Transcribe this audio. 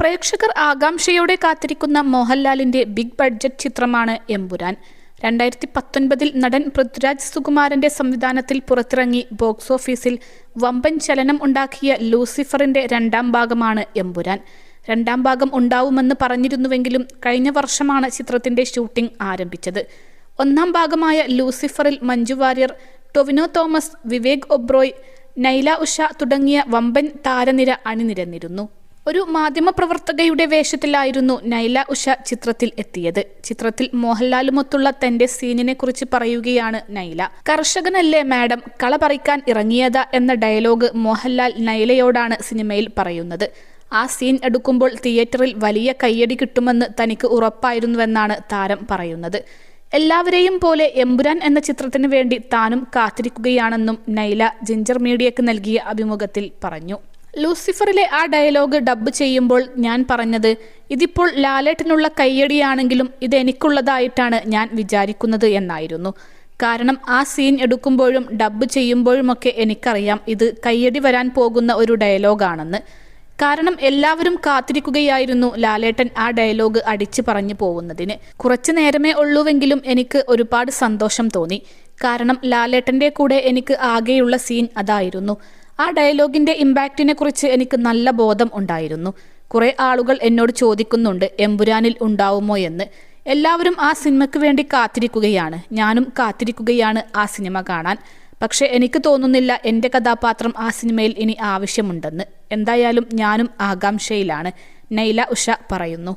പ്രേക്ഷകർ ആകാംക്ഷയോടെ കാത്തിരിക്കുന്ന മോഹൻലാലിന്റെ ബിഗ് ബഡ്ജറ്റ് ചിത്രമാണ് എമ്പുരാൻ. രണ്ടായിരത്തി പത്തൊൻപതിൽ നടൻ പൃഥ്വിരാജ് സുകുമാരന്റെ സംവിധാനത്തിൽ പുറത്തിറങ്ങി ബോക്സ് ഓഫീസിൽ വമ്പൻ ചലനം ഉണ്ടാക്കിയ ലൂസിഫറിന്റെ രണ്ടാം ഭാഗമാണ് എമ്പുരാൻ. രണ്ടാം ഭാഗം ഉണ്ടാവുമെന്ന് പറഞ്ഞിരുന്നുവെങ്കിലും കഴിഞ്ഞ വർഷമാണ് ചിത്രത്തിന്റെ ഷൂട്ടിംഗ് ആരംഭിച്ചത്. ഒന്നാം ഭാഗമായ ലൂസിഫറിൽ മഞ്ജു വാര്യർ ടൊവിനോ തോമസ് വിവേക് ഒബ്രോയ് നൈല ഉഷ തുടങ്ങിയ വമ്പൻ താരനിര അണിനിരന്നിരുന്നു. ഒരു മാധ്യമപ്രവർത്തകയുടെ വേഷത്തിലായിരുന്നു നൈല ഉഷ ചിത്രത്തിൽ എത്തിയത്. ചിത്രത്തിൽ മോഹൻലാലുമൊത്തുള്ള തന്റെ സീനിനെ കുറിച്ച് പറയുകയാണ് നൈല. കർഷകനല്ലേ മാഡം കള പറിക്കാൻ ഇറങ്ങിയതാ എന്ന ഡയലോഗ് മോഹൻലാൽ നൈലയോടാണ് സിനിമയിൽ പറയുന്നത്. ആ സീൻ എടുക്കുമ്പോൾ തിയേറ്ററിൽ വലിയ കയ്യടി കിട്ടുമെന്ന് തനിക്ക് ഉറപ്പായിരുന്നുവെന്നാണ് താരം പറയുന്നത്. എല്ലാവരെയും പോലെ എമ്പുരാൻ എന്ന ചിത്രത്തിന് വേണ്ടി താനും കാത്തിരിക്കുകയാണെന്നും നൈല ജിഞ്ചർ മീഡിയക്ക് നൽകിയ അഭിമുഖത്തിൽ പറഞ്ഞു. ലൂസിഫറിലെ ആ ഡയലോഗ് ഡബ് ചെയ്യുമ്പോൾ ഞാൻ പറഞ്ഞത് ഇതിപ്പോൾ ലാലേട്ടനുള്ള കയ്യടിയാണെങ്കിലും ഇത് എനിക്കുള്ളതായിട്ടാണ് ഞാൻ വിചാരിക്കുന്നത് എന്നായിരുന്നു. കാരണം ആ സീൻ എടുക്കുമ്പോഴും ഡബ്ബ് ചെയ്യുമ്പോഴുമൊക്കെ എനിക്കറിയാം ഇത് കയ്യടി വരാൻ പോകുന്ന ഒരു ഡയലോഗാണെന്ന്. കാരണം എല്ലാവരും കാത്തിരിക്കുകയായിരുന്നു ലാലേട്ടൻ ആ ഡയലോഗ് അടിച്ചു പറഞ്ഞു പോകുന്നതിന്. കുറച്ചു നേരമേ ഉള്ളൂവെങ്കിലും എനിക്ക് ഒരുപാട് സന്തോഷം തോന്നി. കാരണം ലാലേട്ടന്റെ കൂടെ എനിക്ക് ആകെയുള്ള സീൻ അതായിരുന്നു. ആ ഡയലോഗിന്റെ ഇമ്പാക്റ്റിനെ കുറിച്ച് എനിക്ക് നല്ല ബോധം ഉണ്ടായിരുന്നു. കുറേ ആളുകൾ എന്നോട് ചോദിക്കുന്നുണ്ട് എമ്പുരാനിൽ ഉണ്ടാവുമോ എന്ന്? എല്ലാവരും ആ സിനിമയ്ക്ക് വേണ്ടി കാത്തിരിക്കുകയാണ്. ഞാനും കാത്തിരിക്കുകയാണ് ആ സിനിമ കാണാൻ. പക്ഷെ എനിക്ക് തോന്നുന്നില്ല എന്റെ കഥാപാത്രം ആ സിനിമയിൽ ഇനി ആവശ്യമുണ്ടെന്ന്. എന്തായാലും ഞാനും ആകാംക്ഷയിലാണ് നൈല ഉഷ പറയുന്നു.